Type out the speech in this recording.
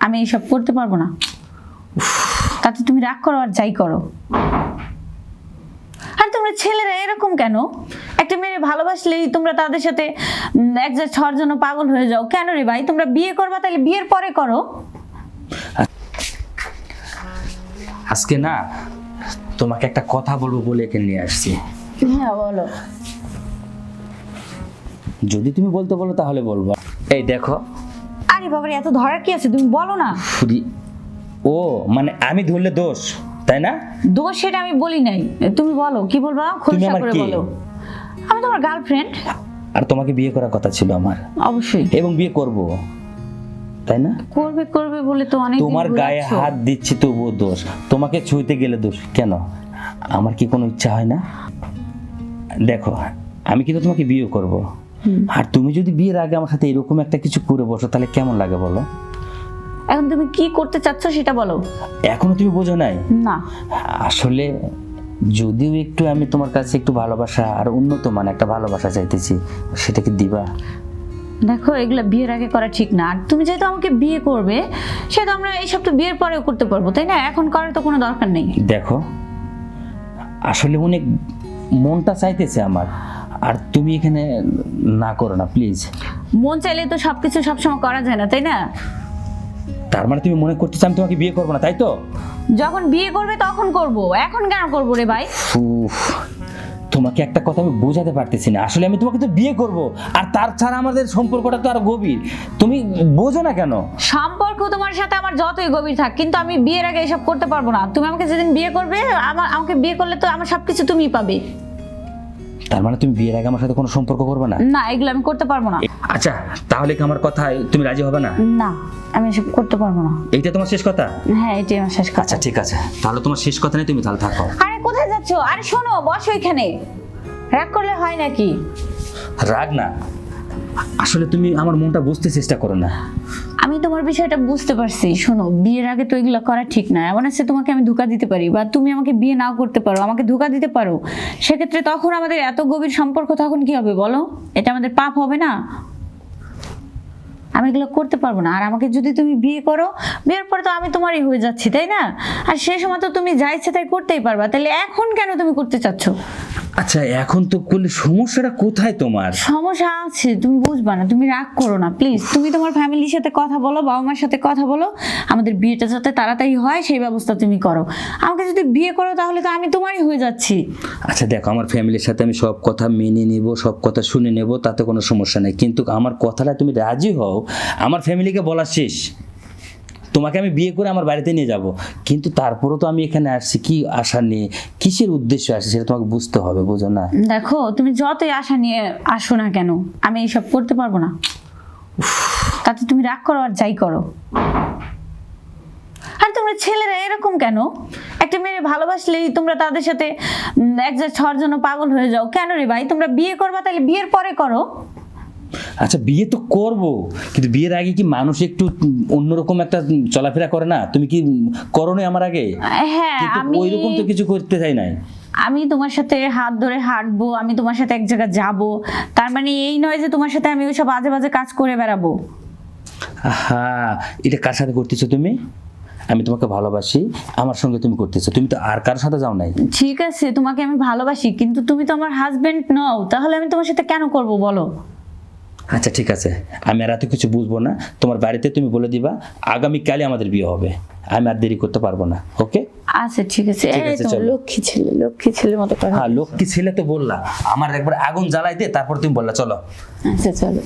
আমি এইসব করতে পারব না। তাতে তুমি রাগ করো আর যাই করো। আর তোমরা ছেলেরা এরকম কেন? একটা মেয়ে ভালোবাসলেই তোমরা তাদের সাথে উম, এক যা ছর জন্য পাগল হয়ে যাও। কেন রে ভাই? তোমরা বিয়ে করবা তাহলে বিয়ের পরে করো। আজকে না তোমাকে একটা কথা বলব বলে এখানে নিয়ে আসছি। হ্যাঁ বলো। যদি তুমি বলতে বলো তাহলে বলব। এই দেখো আরে বাবারে এত ধরার কি আছে? তুমি বলো না। ফুরি ও মানে আমি ধরলে দোষ তাই না? দোষ সেটা আমি বলি নাই। তুমি বলো কি বলবা? খোলসা করে বলো। আমি তোমার গার্লফ্রেন্ড আর তোমাকে বিয়ে করার কথা ছিল আমার। অবশ্যই। এবং বিয়ে করব। তাই না? করবে করবে বলে তো অনেক তোমার গায়ে হাত দিচ্ছি তবুও দোষ। তোমাকে ছুঁইতে গেলে দোষ। কেন? আমার কি কোনো ইচ্ছা হয় না? দেখো আমি কিন্তু তোমাকে বিয়ে করব। আর তুমি যদি বিয়ের আগে আমার সাথে এরকম একটা কিছু করে বসো তাহলে কেমন লাগে বলো? এখন তুমি কি করতে চাচ্ছ সেটা বলো। এখনও তুমি বোঝো নাই? না। আসলে যদিও একটু আমি তোমার কাছে একটু ভালোবাসা আর উন্নত মান একটা ভালোবাসা চাইতেছি সেটা কি দিবা? দেখো এগুলো বিয়ের আগে করা ঠিক না। আর তুমি যেহেতু আমাকে বিয়ে করবে সেহেতু আমরা এইসব তো বিয়ের পরেও করতে পারব তাই না? এখন করার তো কোনো দরকার নেই। দেখো আসলে অনেক মনটা চাইতেছে আমার। আর তুমি এখানে না করো না প্লিজ মন চাইলে তো সবকিছু সবসময় করা যায় না তাই না? তার মানে তুমি মনে করতেছ আমি তোমাকে বিয়ে করব না তাই তো? যখন বিয়ে করবে তখন করব। এখন কেন করব রে ভাই? উফ, তোমাকে একটা কথা আমি বোঝাতে পারতেছি না। আসলে আমি তোমাকে তো বিয়ে করব আর তার ছাড়া আমাদের সম্পর্কটা তো আরও গভীর। তুমি বোঝো না কেন? সম্পর্ক তোমার সাথে আমার যতই গভীর থাক কিন্তু আমি বিয়ের আগে এসব করতে পারব না। তুমি আমাকে যেদিন বিয়ে করবে আমার আমাকে বিয়ে করলে তো আমার সবকিছু তুমিই পাবে। তার মানে তুমি বিয়ের আগে আমার সাথে কোনো সম্পর্ক করবে না? না এগুলো আমি করতে পারব না। আচ্ছা তাহলে কি আমার কথায় তুমি রাজি হবে না? না আমি এসব করতে পারব না। এইটা তোমার শেষ কথা? হ্যাঁ এটাই আমার শেষ কথা। আচ্ছা ঠিক আছে। তাহলে তোমার শেষ কথা নেই তুমি তাহলে থাকো। আরে কোথায় যাচ্ছ? আরে শোনো বসো এখানে। রাগ করলে হয় নাকি? রাগ না। আসলে তুমি আমার মনটা বুঝতে চেষ্টা করো না। আমি তোমার বিষয়টা বুঝতে পারছি। শোনো, বিয়ের আগে তো এগুলো করা ঠিক না। এমন আছে তোমাকে আমি ধোকা দিতে পারি বা তুমি আমাকে বিয়ে নাও করতে পারো, আমাকে ধোকা দিতে পারো। সেক্ষেত্রে তখন আমাদের এত গভীর সম্পর্ক তখন কি হবে বলো? এটা আমাদের পাপ হবে না? আমি এগুলো করতে পারব না। আর আমাকে যদি তুমি বিয়ে করো, বিয়ের পরে তো আমি তোমারই হয়ে যাচ্ছি, তাই না? আর সেই সময় তো তুমি যা ইচ্ছে তাই করতেই পারবা। তাহলে এখন কেন তুমি করতে চাচ্ছ? আচ্ছা এখন তো করলে সমস্যাটা কোথায় তোমার? সমস্যা আছে তুমি বুঝবা না তুমি রাগ করো না প্লিজ তুমি তোমার ফ্যামিলির সাথে কথা বলো বাবা মার সাথে কথা বলো আমাদের বিয়েটা যাতে তাড়াতাড়ি হয় সেই ব্যবস্থা তুমি করো। আমাকে যদি বিয়ে করো তাহলে তো আমি তোমারই হয়ে যাচ্ছি। আচ্ছা দেখো আমার ফ্যামিলির সাথে আমি সব কথা মেনে নেব সব কথা শুনে নেব তাতে কোনো সমস্যা নেই। কিন্তু আমার কথাটা তুমি রাজি হও আমার ফ্যামিলিকে বলা শেষ। তোমাকে আমি বিয়ে করে আমার বাড়িতে নিয়ে যাব। কিন্তু তারপরেও তো আমি এখানে আসছি, কি আশা নিয়ে, কিসের উদ্দেশ্য আসছে সেটা তোমাকে বুঝতে হবে, বোঝো না। দেখো, তুমি যতই আশা নিয়ে আসো না কেন, আমি এইসব করতে পারব না। তাতে তুমি রাগ করো আর যাই করো। আর তোমরা ছেলেরা এরকম কেন? একটা মেয়ে ভালোবাসলেই তোমরা তাদের সাথে এক যা ছর জন্য পাগল হয়ে যাও। কেন রে ভাই? তোমরা বিয়ে করবা, তাহলে বিয়ের পরে করো। আচ্ছা বিয়ে তো করব কিন্তু বিয়ের আগে কি মানুষ একটু অন্যরকম একটা চলাফেরা করে না? তুমি কি করো নি আমার আগে? হ্যাঁ আমি ওইরকম তো কিছু করতে চাই নাই। আমি তোমার সাথে হাত ধরে হাঁটবো আমি তোমার সাথে এক জায়গায় যাব। তার মানে এই নয় যে তোমার সাথে আমি ওইসব বাজে বাজে কাজ করে বেড়াবো। হ্যাঁ এটা কার সাথে করতেছো তুমি? আমি তোমাকে ভালোবাসি আমার সঙ্গে তুমি করতেছো। তুমি তো আর কারোর সাথে যাও নাই। ঠিক আছে তোমাকে আমি ভালোবাসি কিন্তু তুমি তো আমার হাজবেন্ড নও। তাহলে আমি তোমার সাথে কেন করব বলো? আচ্ছা ঠিক আছে। আমি আর এত কিছু বুঝব না। তোমার বাড়িতে তুমি বলে দিবা আগামীকালই আমাদের বিয়ে হবে। আমি আর দেরি করতে পারব না ওকে? আচ্ছা ঠিক আছে। লক্ষ্মী ছেলে লক্ষ্মী ছেলে মতো হ্যাঁ লক্ষ্মী ছেলে তো বললা। আমার একবার আগুন জ্বালাই দে তারপর তুমি বললা চলো। আচ্ছা চলো।